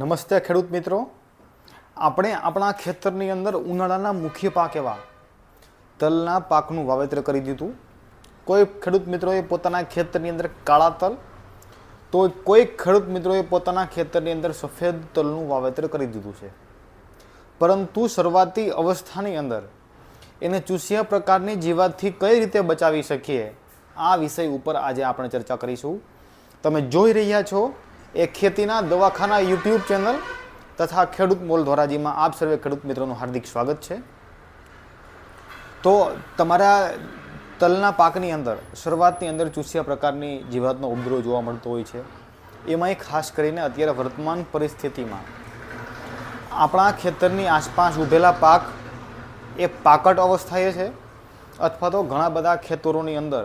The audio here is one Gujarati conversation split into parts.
નમસ્તે ખેડૂત મિત્રો. આપણે આપણા ખેતરની અંદર ઉનાળાના મુખ્ય પાક એવા તલના પાકનું વાવેતર કરી દીધું. કોઈ ખેડૂત મિત્રોએ પોતાના ખેતરની અંદર કાળા તલ, તો કોઈ ખેડૂત મિત્રોએ પોતાના ખેતરની અંદર સફેદ તલનું વાવેતર કરી દીધું છે. પરંતુ શરૂઆતી અવસ્થાની અંદર એને ચૂસ્યા પ્રકારની જીવાતથી કઈ રીતે બચાવી શકીએ, આ વિષય ઉપર આજે આપણે ચર્ચા કરીશું. તમે જોઈ રહ્યા છો એ ખેતીના દવાખાના યુટ્યુબ ચેનલ તથા ખેડૂત મોલ ધોરાજીમાં આપ સર્વે ખેડૂત મિત્રોનું હાર્દિક સ્વાગત છે. તો તમારા તલના પાકની અંદર, શરૂઆતની અંદર ચૂસ્યા પ્રકારની જીવાતનો ઉપદ્રવ જોવા મળતો હોય છે. એમાંય ખાસ કરીને અત્યારે વર્તમાન પરિસ્થિતિમાં આપણા ખેતરની આસપાસ ઉભેલા પાક એ પાકટ અવસ્થાએ છે અથવા તો ઘણા બધા ખેતરોની અંદર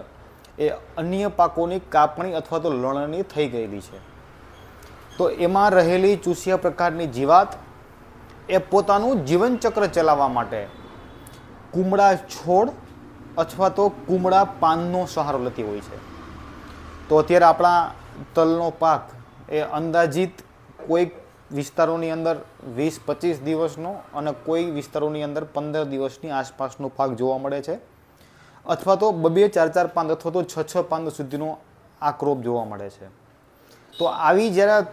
એ અન્ય પાકોની કાપણી અથવા તો લણણી થઈ ગયેલી છે. તો એમાં રહેલી ચૂસ્યા પ્રકારની જીવાત એ પોતાનું જીવનચક્ર ચલાવવા માટે કુમળા છોડ અથવા તો કુમળા પાનનો સહારો લેતી હોય છે. તો અત્યારે આપણા તલનો પાક એ અંદાજિત કોઈક વિસ્તારોની અંદર વીસ પચીસ દિવસનો અને કોઈ વિસ્તારોની અંદર પંદર દિવસની આસપાસનો પાક જોવા મળે છે. અથવા તો બબે ચાર ચાર પાંદ અથવા તો છ છ પાંદ સુધીનો આ જોવા મળે છે. તો આવી જ્યારે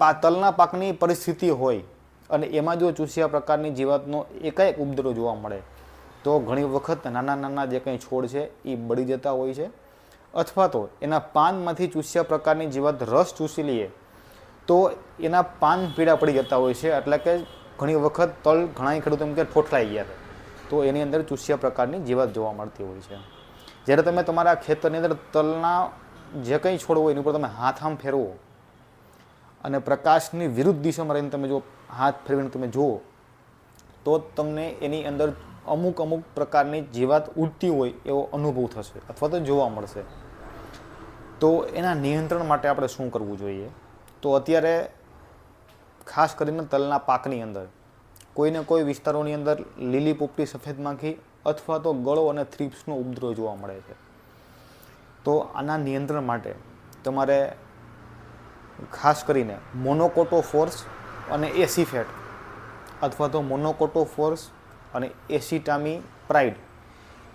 પા તલના પાકની પરિસ્થિતિ હોય અને એમાં જો ચૂસ્યા પ્રકારની જીવાતનો એકાએક ઉપદ્રવ જોવા મળે, તો ઘણી વખત નાના નાના જે કંઈ છોડ છે એ બળી જતા હોય છે. અથવા તો એના પાનમાંથી ચૂસ્યા પ્રકારની જીવાત રસ ચૂસી લઈએ તો એના પાન પીળા પડી જતા હોય છે. એટલે કે ઘણી વખત તલ ઘણા ખેડૂતો એમ કે ઠોઠલાઈ ગયા તો એની અંદર ચૂસ્યા પ્રકારની જીવાત જોવા મળતી હોય છે. જ્યારે તમે તમારા ખેતરની અંદર તલના જે કંઈ છોડ હોય એની ઉપર તમે હાથ આમ ફેરવો અને પ્રકાશની વિરુદ્ધ દિશામાં રહીને તમે જો હાથ ફેરવીને તમે જુઓ, તો તમને એની અંદર અમુક અમુક પ્રકારની જીવાત ઉડતી હોય એવો અનુભવ થશે અથવા તો જોવા મળશે. તો એના નિયંત્રણ માટે આપણે શું કરવું જોઈએ? તો અત્યારે ખાસ કરીને તલના પાકની અંદર, કોઈને કોઈ વિસ્તારોની અંદર લીલી પોપટી સફેદ માખી અથવા તો ગળો અને થ્રીપ્સનો ઉપદ્રવ જોવા મળે છે. તો આના નિયંત્રણ માટે તમારે ખાસ કરીને મોનોકોટો ફોર્સ અને એસી ફેટ, અથવા તો મોનોકોટો ફોર્સ અને એસિટામી પ્રાઇડ,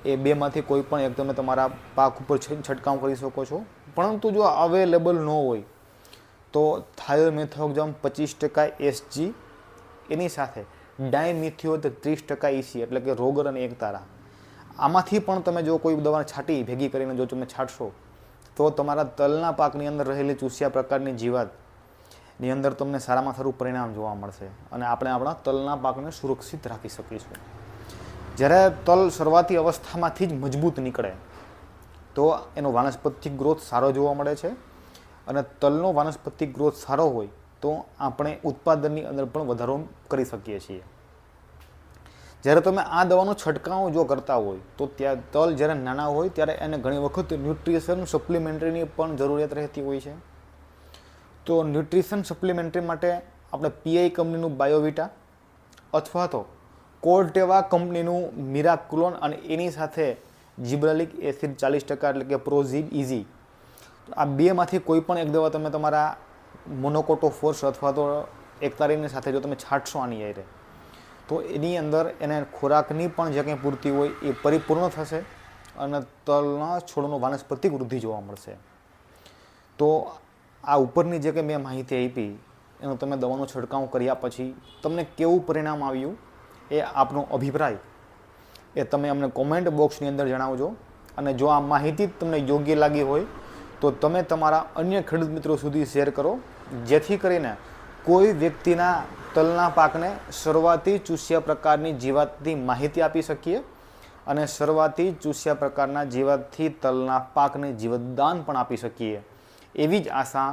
એ બેમાંથી કોઈ પણ એક તમે તમારા પાક ઉપર છંટકાવ કરી શકો છો. પરંતુ જો અવેલેબલ ન હોય, તો થાયોમેથોક્ઝામ પચીસ ટકા એસજી, એની સાથે ડાયમિથિયોત ત્રીસ ટકા ઈસી, એટલે કે રોગર અને એકતારા. આમાંથી પણ તમે જો કોઈ દવા છાંટી, ભેગી કરીને જો તમે છાંટશો તો તમારા તલના પાકની અંદર રહેલી ચૂસ્યા પ્રકારની જીવાત, ની અંદર તમને સારામાં સારું પરિણામ જોવા મળશે અને આપણે આપણા તલના પાકને સુરક્ષિત રાખી શકીશું. જ્યારે તલ શરૂઆતી અવસ્થામાંથી જ મજબૂત નીકળે, તો એનો વાનસ્પતિક ગ્રોથ સારો જોવા મળે છે અને તલનો વાનસ્પતિક ગ્રોથ સારો હોય તો આપણે ઉત્પાદનની અંદર પણ વધારો કરી શકીએ છીએ. જ્યારે તમે આ દવાનો છંટકાવ જો કરતા હોય, તો ત્યાં તલ જ્યારે નાના હોય, ત્યારે એને ઘણી વખત ન્યુટ્રિશન સપ્લિમેન્ટરીની પણ જરૂરિયાત રહેતી હોય છે. તો ન્યુટ્રિશન સપ્લિમેન્ટરી માટે આપણે પીઆઈ કંપનીનું બાયોવિટા અથવા તો કોર્ટેવા કંપનીનું મિરાક્લોન અને એની સાથે જીબ્રાલિક એસિડ ચાલીસ ટકા એટલે કે પ્રોઝીબ ઇઝી આ બેમાંથી કોઈ પણ એક દવા તમે તમારા મોનોકોટો ફોર્સ અથવા તો એકતારીની સાથે જો તમે છાંટશો આની આરે તો એની અંદર એને ખોરાકની પણ જે કંઈ પૂર્તિ હોય એ પરિપૂર્ણ થશે અને તલના છોડનો વાનસ્પતિક વૃદ્ધિ જોવા મળશે. તો આ ઉપરની જે કંઈ મેં માહિતી આપી, એનો તમે દવાનો છંટકાવ કર્યા પછી તમને કેવું પરિણામ આવ્યું એ આપનો અભિપ્રાય એ તમે અમને કોમેન્ટ બોક્સની અંદર જણાવજો. અને જો આ માહિતી તમને યોગ્ય લાગી હોય તો તમે તમારા અન્ય ખેડૂત મિત્રો સુધી શેર કરો. જેથી કરીને કોઈ વ્યક્તિના તલના પાકને શરૂઆતી ચૂસ્યા પ્રકારની જીવાતની માહિતી આપી શકીએ અને શરૂઆતી ચૂસ્યા પ્રકારના જીવાતથી તલના પાકને જીવતદાન પણ આપી શકીએ. એવી જ આશા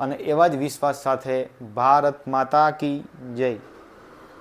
અને એવા જ વિશ્વાસ સાથે ભારત માતા કી જય.